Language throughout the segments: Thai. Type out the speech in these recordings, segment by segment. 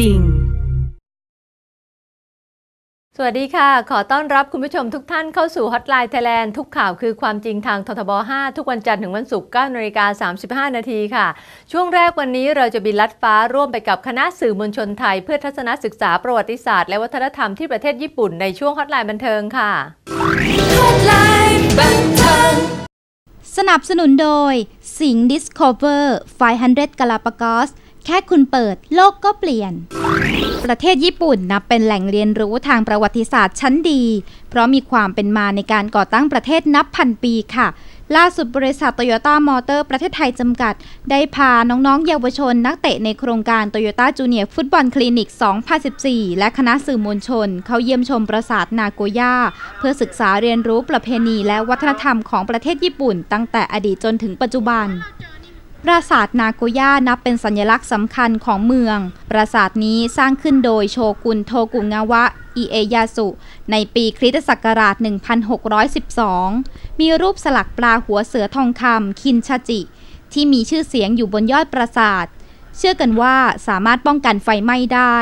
จริง สวัสดีค่ะ ขอต้อนรับคุณผู้ชมทุกท่านเข้าสู่ Hotline Thailand ทุกข่าวคือความจริงทางททบ 5 ทุกวันจันทร์ถึงวันศุกร์9นาฬิกา35 นาทีค่ะ ช่วงแรกวันนี้เราจะบินลัดฟ้าร่วมไปกับคณะสื่อมวลชนไทย เพื่อทัศนศึกษาประวัติศาสตร์และวัฒนธรรมที่ประเทศญี่ปุ่นในช่วง Hotline บันเทิงค่ะ Hotline บันเทิงสนับสนุนโดยสิง Discover 500 Galapagos แค่คุณเปิดโลกก็เปลี่ยน ประเทศญี่ปุ่นนับเป็นแหล่งเรียนรู้ทางประวัติศาสตร์ชั้นดี เพราะมีความเป็นมาในการก่อตั้งประเทศนับพันปีค่ะ ล่าสุดบริษัทโตโยต้ามอเตอร์ประเทศไทยจำกัด ได้พาน้องๆ เยาวชนนักเตะในโครงการโตโยต้าจูเนียร์ฟุตบอลคลินิก 2014 และคณะสื่อมวลชน เข้าเยี่ยมชมปราสาทนาโกย่าเพื่อศึกษาเรียนรู้ประเพณีและวัฒนธรรมของประเทศญี่ปุ่น ตั้งแต่อดีตจนถึงปัจจุบัน ปราสาทนาโกย่านับเป็นสัญลักษณ์สำคัญของเมือง ปราสาทนี้สร้างขึ้นโดยโชกุนโทกุงาวะอิเอยาสุ ในปีคริสตศักราช 1612 มีรูปสลักปลาหัวเสือทองคำคินชาจิ ที่มีชื่อเสียงอยู่บนยอดปราสาท เชื่อกันว่าสามารถป้องกันไฟไหม้ได้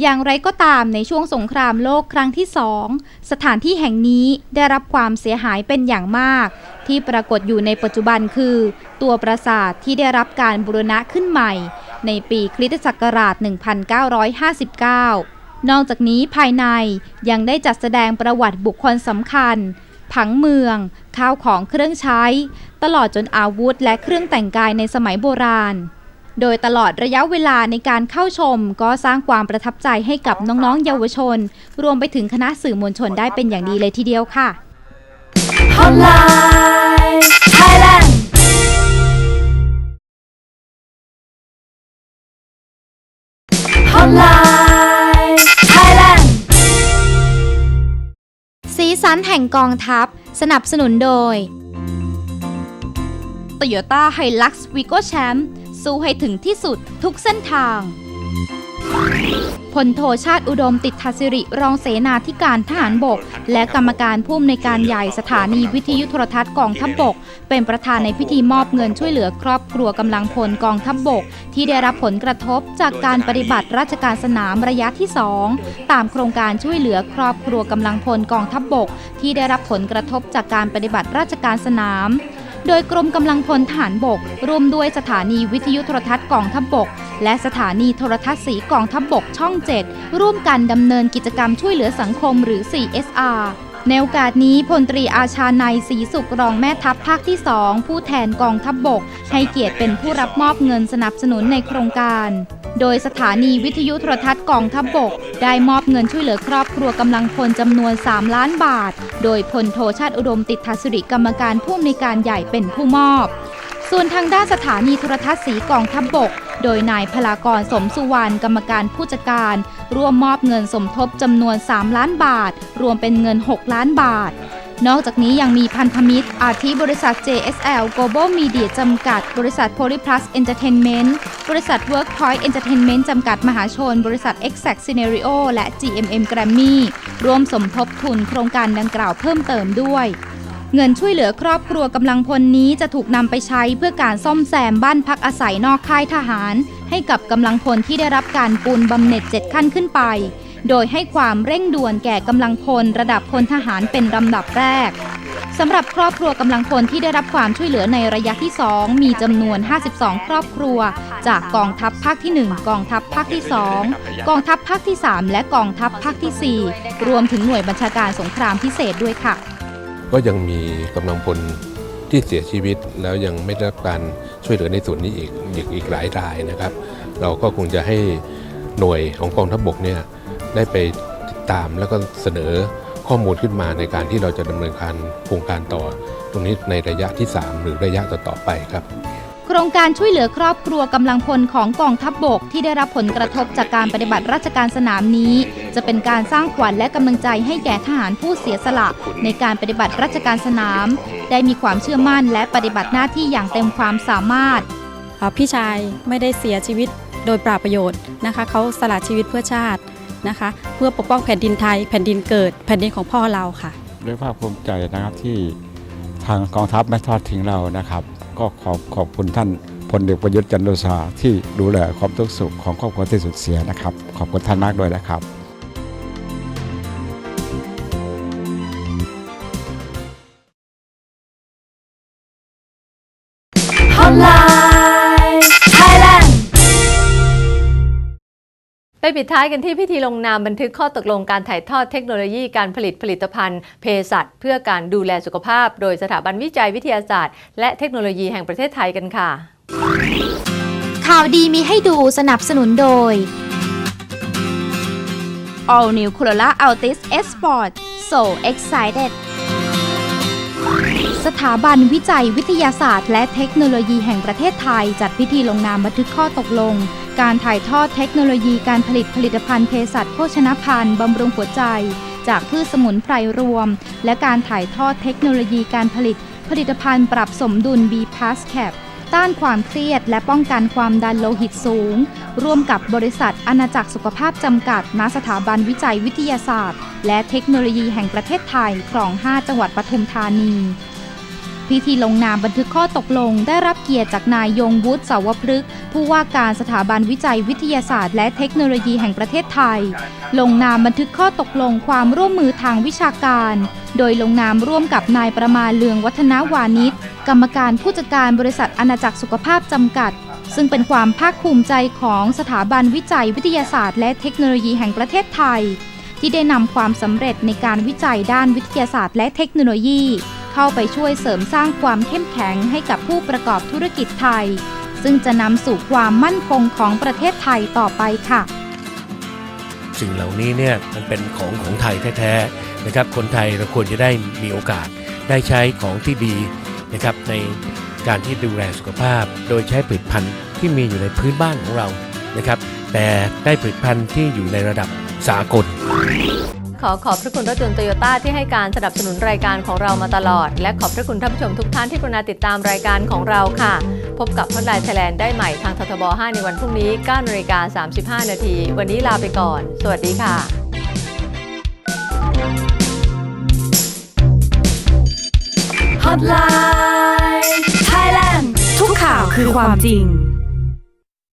อย่างไรก็ตามในช่วงสงครามโลกครั้งที่สองสถานที่แห่งนี้ได้รับความเสียหายเป็นอย่างมาก ที่ปรากฏอยู่ในปัจจุบันคือ ตัวปราสาทที่ได้รับการบูรณะขึ้นใหม่ ในปีคริสตศักราช 1959 นอกจากนี้ภายในยังได้จัดแสดงประวัติบุคคลสำคัญ ผังเมือง ข้าวของเครื่องใช้ ตลอดจนอาวุธและเครื่องแต่งกายในสมัยโบราณ โดยตลอดระยะเวลาในการเข้าชม ก็สร้างความประทับใจให้กับน้องๆ เยาวชน รวมไปถึงคณะสื่อมวลชนได้เป็นอย่างดีเลยทีเดียวค่ะ Hotline Thailand ฮอตไลน์ไทยแลนด์สีสันแห่งกองทัพ สนับสนุนโดย Toyota Hilux Vigo Champ สู้ให้ถึงที่สุดทุกเส้นทางพลโทชาติอุดมติดทศิริรองเสนาธิการทหารบก และกรรมการผู้อำนวยการใหญ่สถานีวิทยุโทรทัศน์กองทัพบกเป็นประธานในพิธีมอบเงินช่วยเหลือครอบครัวกำลังพลกองทัพบก ที่ได้รับผลกระทบจากการปฏิบัติราชการสนามระยะที่ 2 ตามโครงการช่วยเหลือครอบครัวกำลังพลกองทัพบกที่ได้รับผลกระทบจากการปฏิบัติราชการสนาม โดยกรมกำลังพลทหารบก ร่วมด้วยสถานีวิทยุโทรทัศน์กองทัพบกและสถานีโทรทัศน์สีกองทัพบกช่อง 7 ร่วมกันดำเนินกิจกรรมช่วยเหลือสังคมหรือ CSR ในโอกาสนี้พลตรีอาชาในศรีสุขรองแม่ทัพภาคที่ 2 ผู้แทนกองทัพบก ให้เกียรติเป็นผู้รับมอบเงินสนับสนุนในโครงการ โดยสถานีวิทยุโทรทัศน์กองทัพบกได้มอบเงินช่วยเหลือครอบครัวกำลังพลจำนวน 3 ล้านบาท โดยพลโทชาติอุดมติดทศริกรรมการผู้อำนวยการใหญ่เป็นผู้มอบ ส่วนทางด้านสถานีโทรทัศน์สีกองทัพบบก โดยนายพลากรสมสุวรรณกรรมการผู้จัดการ ร่วมมอบเงินสมทบจำนวน 3 ล้านบาท รวมเป็นเงิน 6 ล้านบาท นอกจากนี้ยังมีพันธมิตร อาทิบริษัท JSL Global Media จำกัด บริษัท Polyplus Entertainment บริษัท Workpoint Entertainment จำกัดมหาชน บริษัท Exact Scenario และ GMM Grammy ร่วมสมทบทุนโครงการดังกล่าวเพิ่มเติมด้วย เงินช่วยเหลือครอบครัวกำลังพลนี้จะถูกนำไปใช้เพื่อการซ่อมแซมบ้านพักอาศัยนอกค่ายทหาร ให้กับกำลังพลที่ได้รับการปูนบำเหน็จ7ขั้นขึ้นไป โดยให้ความเร่งด่วนแก่กำลังพลระดับพลทหารเป็นลำดับแรกสำหรับครอบครัวกำลังพลที่ได้รับความช่วยเหลือในระยะที่ 2 มีจำนวน 52 ครอบครัว จากกองทัพภาคที่ 1 กองทัพภาคที่ 2 กองทัพภาคที่ 3 และกองทัพภาคทีสี่4 รวมถึงหน่วยบัญชาการสงครามพิเศษด้วยค่ะ ก็ยังมีกำลังพลที่เสียชีวิต แล้วยังไม่ได้รับการช่วยเหลือในส่วนนี้อีกอีกอีกหลายรายนะครับ เราก็คงจะให้หน่วยของกองทัพบกเนี่ยได้ไปติดตามแล้วก็เสนอข้อมูลขึ้นมาในการที่เราจะดำเนินการโครงการต่อ ตรงนี้ในระยะที่ 3 หรือระยะต่อๆไปครับ ครงการช่วยเหลือครอบครัวกำลังพลของกองทัพบบกที่ได้รับผลกระทบจากการปฏิบัติราชการสนามนี้ จะเป็นการสร้างขวัญและกำลังใจให้แก่ทหารผู้เสียสละในการปฏิบัติราชการสนาม ได้มีความเชื่อมั่นและปฏิบัติหน้าที่อย่างเต็มความสามารถอ่าพี่ชายไม่ได้เสียชีวิตโดยเปราบประโยชน์นะคะเขาสละชีวิตเพื่อชาตินะคะ เพื่อปกป้องแผ่นดินไทย แผ่นดินเกิด แผ่นดินของพ่อเราค่ะ ด้วยภาคภูมิใจนะครับที่ทางกองทัพไม่ทอดทิ้งเรานะครับ ก็ขอบขอบคุณท่านพลเอกประยุทธ์จันทร์โอชาที่ดูแลความทุกข์สุขของครอบครัวที่สูญเสียนะครับ ขอบคุณท่านมากด้วยนะครับฮอตไลน์ ไปปิดท้ายกันที่พิธีลงนามบันทึกข้อตกลงการถ่ายทอดเทคโนโลยีการผลิตผลิตภัณฑ์เภสัชเพื่อการดูแลสุขภาพ โดยสถาบันวิจัยวิทยาศาสตร์ และเทคโนโลยีแห่งประเทศไทยกันค่ะ ข่าวดีมีให้ดูสนับสนุนโดย All New Corolla Altis S Sport so excited สถาบันวิจัยวิทยาศาสตร์ และเทคโนโลยีแห่งประเทศไทย จัดพิธีลงนามบันทึกข้อตกลง การถ่ายทอดเทคโนโลยีการผลิตผลิตภัณฑ์เภสัชโภชนภัณฑ์บำรุงหัวใจ จากพืชสมุนไพรรวม และการถ่ายทอดเทคโนโลยีการผลิต ผลิตภัณฑ์ปรับสมดุล B p a s c a p ต้านความเครียดและป้องกันความดันโลหิตสูง ร่วมกับบริษัทอาณาจักรสุขภาพจำกัด ณ สถาบันวิจัยวิทยาศาสตร์ และเทคโนโลยีแห่งประเทศไทยคลอง 5 จังหวัดปทุมธานี พิธีลงนามบันทึกข้อตกลง ได้รับเกียรติจากนายยงวุฒิเสาวพฤกษ์ผู้ว่าการสถาบันวิจัยวิทยาศาสตร์ และเทคโนโลยีแห่งประเทศไทย ลงนามบันทึกข้อตกลงความร่วมมือทางวิชาการ โดยลงนามร่วมกับนายประมาณเลืองวัฒนาวานิชกรรมการผู้จัดการบริษัทอาณาจักรสุขภาพจำกัด ซึ่งเป็นความภาคภูมิใจของสถาบันวิจัยวิทยาศาสตร์ และเทคโนโลยีแห่งประเทศไทย ที่ได้นำความสำเร็จในการวิจัยด้านวิทยาศาสตร์ และเทคโนโลยี เข้าไปช่วยเสริมสร้างความเข้มแข็งให้กับผู้ประกอบธุรกิจไทย ซึ่งจะนำสู่ความมั่นคงของประเทศไทยต่อไปค่ะ สิ่งเหล่านี้เนี่ยมันเป็นของของไทยแท้ๆนะครับ คนไทยเราควรจะได้มีโอกาสได้ใช้ของที่ดีนะครับในการที่ดูแลสุขภาพ โดยใช้ผลิตภัณฑ์ที่มีอยู่ในพื้นบ้านของเรานะครับ แต่ได้ผลิตภัณฑ์ที่อยู่ในระดับสากล ขอขอบพระคุณรถยนต์โตโยต้าที่ให้การสนับสนุนรายการของเรามาตลอด และขอบพระคุณท่านผู้ชมทุกท่านที่กรุณาติดตามรายการของเราค่ะ พบกับพอดไลน์ไทยแลนด์ได้ใหม่ทางททบ 5 ในวันพรุ่งนี้9นาฬิกา35 นาที วันนี้ลาไปก่อน สวัสดีค่ะฮอตไลน์ไทยแลนด์ทุกข่าวคือความจริง